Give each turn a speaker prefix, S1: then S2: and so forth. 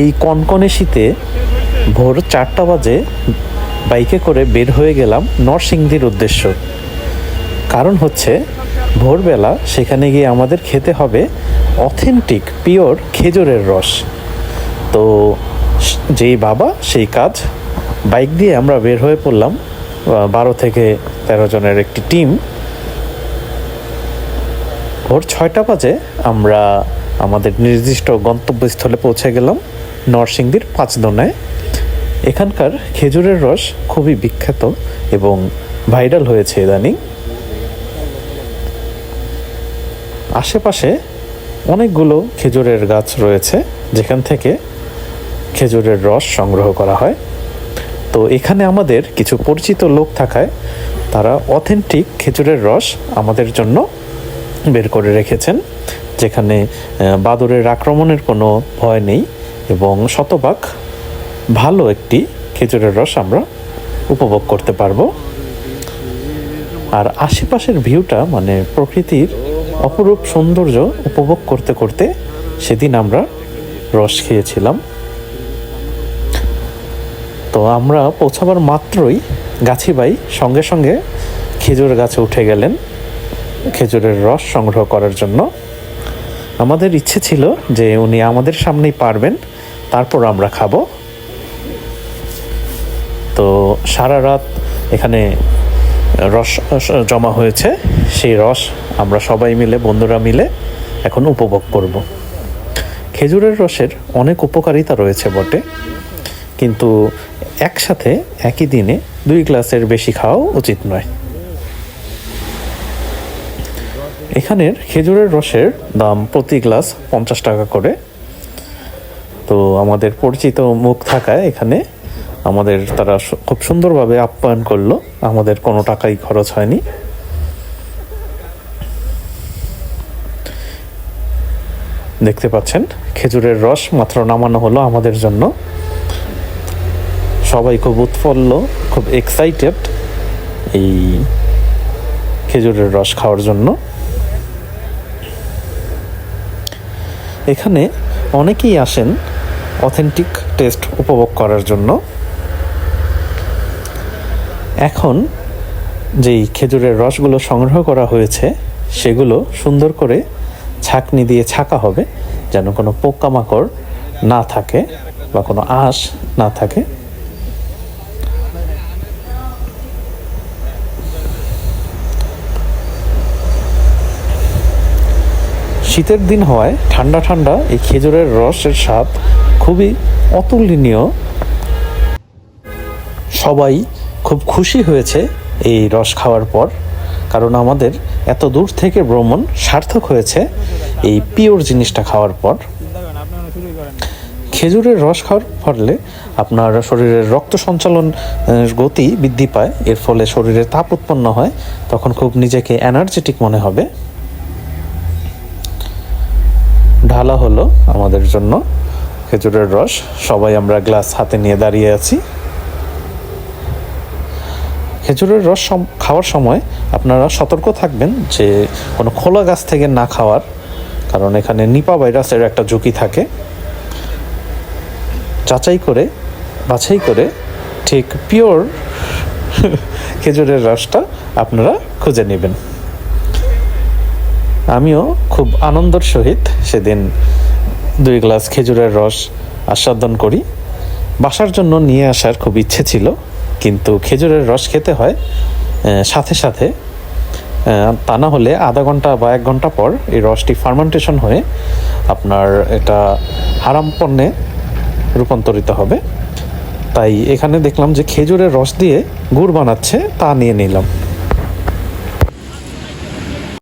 S1: এই কনকনে শীতে ভোর চারটা বাজে বাইকে করে বের হয়ে গেলাম নরসিংদীর উদ্দেশ্য। কারণ হচ্ছে, ভোরবেলা সেখানে গিয়ে আমাদের খেতে হবে অথেন্টিক, পিওর খেজুরের রস। তো যেই বাবা, সেই কাজ, বাইক দিয়ে আমরা বের হয়ে পড়লাম বারো থেকে তেরো জনের একটি টিম। ভোর ছয়টা বাজে আমরা আমাদের নির্দিষ্ট গন্তব্যস্থলে পৌঁছে গেলাম। নরসিংদীর পাঁচদোনায়। এখানকার খেজুরের রস খুবই বিখ্যাত এবং ভাইরাল হয়েছে ইদানিং। আশেপাশে অনেকগুলো খেজুরের গাছ রয়েছে যেখান থেকে খেজুরের রস সংগ্রহ করা হয়। তো এখানে আমাদের কিছু পরিচিত লোক থাকায় তারা অথেন্টিক খেজুরের রস আমাদের জন্য বের করে রেখেছেন যেখানে আহ, বাদুড়ের আক্রমণের কোনো ভয় নেই। এবং শতভাগ ভালো একটি খেজুরের রস আমরা উপভোগ করতে পারব। আর আশেপাশের ভিউটা মানে প্রকৃতির অপরূপ সৌন্দর্য উপভোগ করতে করতে সেদিন আমরা রস খেয়েছিলাম। তো আমরা পৌঁছাবার মাত্রই গাছি ভাই সঙ্গে সঙ্গে খেজুর গাছে উঠে গেলেন খেজুরের রস সংগ্রহ করার জন্য। আমাদের ইচ্ছে ছিল যে উনি আমাদের সামনেই পারবেন। তারপর আমরা খাব। তো সারা রাত এখানে রস জমা হয়েছে। সেই রস আমরা সবাই মিলে, বন্ধুরা মিলে এখন উপভোগ করব। খেজুরের রসের অনেক উপকারিতা রয়েছে বটে। কিন্তু একসাথে, একই দিনে দুই গ্লাসের বেশি খাওয়া উচিত নয়। এখানের খেজুরের রসের দাম প্রতি গ্লাস পঞ্চাশ টাকা করে। তো আমাদের পরিচিত মুখ থাকায় এখানে আমাদের তারা খুব সুন্দরভাবে আপ্যায়ন করল। আমাদের কোনো টাকাই খরচ হয়নি। দেখতে পাচ্ছেন, খেজুরের রস মাত্র নামানো হলো আমাদের জন্য। সবাই খুব উৎফুল্ল, খুব এক্সাইটেড এই খেজুরের রস খাওয়ার জন্য। এখানে অনেকেই আসেন অথেন্টিক টেস্ট উপভোগ করার জন্য। এখন যেই খেজুরের রসগুলো সংগ্রহ করা হয়েছে, সেগুলো সুন্দর করে ছাকনি দিয়ে ছাকা হবে, যেন কোনো পোকামাকড় না থাকে বা কোনো আঁশ না থাকে। শীতের দিন হওয়ায় ঠান্ডা ঠান্ডা এই খেজুরের রসের স্বাদ খুবই অতুলনীয়। সবাই খুব খুশি হয়েছে এই রস খাওয়ার পর, কারণ আমাদের এত দূর থেকে ভ্রমণ সার্থক হয়েছে এই পিওর জিনিসটা খাওয়ার পর। খেজুরের রস খাওয়ার ফলে আপনার শরীরের রক্ত সঞ্চালন গতি বৃদ্ধি পায়, এর ফলে শরীরে তাপ উৎপন্ন হয়, তখন খুব নিজেকে এনার্জেটিক মনে হবে। ঢালা হলো আমাদের জন্য। খেজুরের রস। সবাই আমরা গ্লাস হাতে নিয়ে দাঁড়িয়ে আছি। খেজুরের রস খাওয়ার সময় আপনারা সতর্ক থাকবেন যে কোনো খোলা গাছ থেকে না খাওয়ার, কারণ এখানে নিপা ভাইরাসের একটা ঝুঁকি থাকে। যাচাই করে, বাছাই করে ঠিক পিওর খেজুরের রসটা আপনারা খুঁজে নেবেন। আমিও খুব আনন্দর সহিত সেদিন দুই গ্লাস খেজুরের রস আস্বাদন করি। বাসার জন্য নিয়ে আসার খুব ইচ্ছে ছিল, কিন্তু খেজুরের রস খেতে হয় সাথে সাথে। তা না হলে আধা ঘণ্টা বা এক ঘণ্টা পর এই রসটি ফার্মেন্টেশন হয়ে আপনার এটা হারাম পণ্যে রূপান্তরিত হবে। তাই এখানে দেখলাম যে খেজুরের রস দিয়ে গুড় বানাচ্ছে, তা নিয়ে নিলাম।